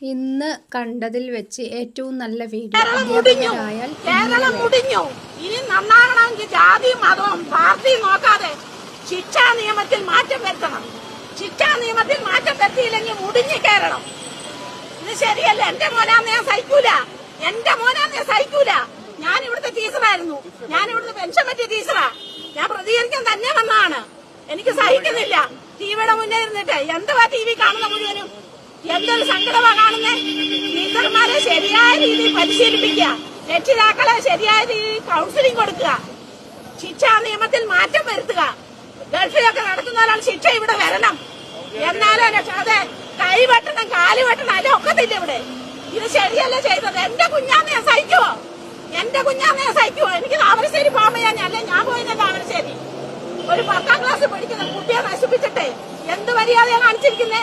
ഇന്ന് കണ്ടതിൽ വെച്ച് ഏറ്റവും നല്ല വീഡിയോ അധ്യാപകരായാൽ ഇനി നന്നാകണമെങ്കിൽ ജാതിയും മതവും പാർട്ടിയും നോക്കാതെ ശിക്ഷാ നിയമത്തിൽ മാറ്റം വരുത്തണം. ശിക്ഷാ നിയമത്തിൽ മാറ്റം വരുത്തിയില്ലെങ്കിൽ മുടിഞ്ഞു കയറണം ഇത് ശരിയല്ല. എന്റെ മോനാന്ന് ഞാൻ സഹിക്കൂല. എന്റെ മോനാന്ന് ഞാൻ സഹിക്കൂല. ഞാൻ ഇവിടുത്തെ ടീച്ചറായിരുന്നു. ഞാൻ ഇവിടുത്തെ പെൻഷൻ പറ്റിയ ടീച്ചറാ. ഞാൻ പ്രതികരിക്കാൻ തന്നെ വന്നാണ് എനിക്ക് സഹിക്കുന്നില്ല. ടിവിയുടെ മുന്നേ ഇരുന്നിട്ട് എന്തുവാ ടി വി കാണുന്ന മുഴുവനും എന്തൊരു സങ്കടമാണ് കാണുന്നേ ടീച്ചർമാരെ ശരിയായ രീതിയിൽ പരിശീലിപ്പിക്കുക. രക്ഷിതാക്കളെ ശരിയായ രീതിയിൽ കൗൺസിലിംഗ് കൊടുക്കുക. ശിക്ഷാ നിയമത്തിൽ മാറ്റം വരുത്തുക. ഗൾഫിലൊക്കെ നടത്തുന്ന ഒരാൾ ശിക്ഷ ഇവിടെ വരണം. എന്നാലും രക്ഷാതെ കൈ വെട്ടണം കാൽ വെട്ടണം അല്ലെ ഒക്കത്തില്ല ഇവിടെ. ഇത് ശരിയല്ല ചെയ്തത്? എന്റെ ഞാൻ സഹിക്കുവോ? എന്റെ ഞാൻ സഹിക്കുവോ? എനിക്ക് താമരശ്ശേരി പോകുമ്പോ ഞാൻ അല്ലെ ഞാൻ പോയിരുന്ന താമരശ്ശേരി? ഒരു പത്താം ക്ലാസ് പഠിക്കുന്ന കുട്ടിയെ നശിപ്പിച്ചിട്ടേ. എന്ത് മര്യാദയാണ് കാണിച്ചിരിക്കുന്നേ?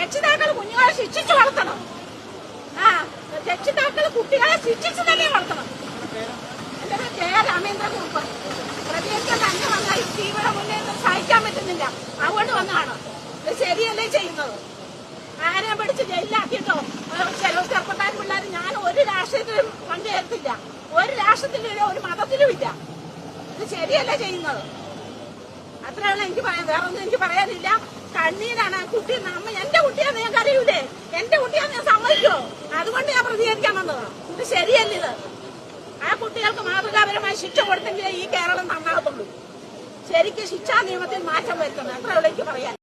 രക്ഷിതാക്കൾ കുഞ്ഞുങ്ങളെ ശിക്ഷിച്ചു വളർത്തണം. ആ രക്ഷിതാക്കൾ കുട്ടികളെ ശിക്ഷിച്ചു തന്നെ വളർത്തണം. എന്റെ പേര് കെ രാമേന്ദ്ര കുറുപ്പ് പ്രതികരിക്കാൻ തന്നെ വന്നാൽ തീവ്ര മുന്നേ നിന്ന് സഹിക്കാൻ പറ്റുന്നില്ല. അതുകൊണ്ട് വന്നതാണ്. ഇത് ശരിയല്ലേ ചെയ്യുന്നത്? ആരെയും പിടിച്ച് ജയിലാക്കിയിട്ടോ ചെലവ് ചെറുപ്പക്കാരും പിള്ളേർ ഞാൻ ഒരു രാഷ്ട്രീയത്തിലും പങ്കുചേർത്തില്ല ഒരു രാഷ്ട്രത്തിലും ഒരു മതത്തിലും ഇല്ല. ഇത് ശരിയല്ലേ ചെയ്യുന്നത്? അത്രയാണ് എനിക്ക് പറയാൻ വേറൊന്നും എനിക്ക് പറയാനില്ല. കണ്ണീരാണ് ആ കുട്ടി നമ്മ എന്റെ കുട്ടിയാന്ന് ഞാൻ കരയൂലേ എന്റെ കുട്ടിയാന്ന് ഞാൻ സമ്മതിക്കോ ഞാൻ ഇത് ശരിയല്ല ഇത്. ആ കുട്ടികൾക്ക് മാതൃകാപരമായി ശിക്ഷ കൊടുത്തെങ്കിലേ ഈ കേരളം നന്നാകത്തുള്ളൂ. ശരിക്കും ശിക്ഷാ നിയമത്തിൽ മാറ്റം വരുത്തണം. അത്ര എവിടേക്ക് പറയാൻ.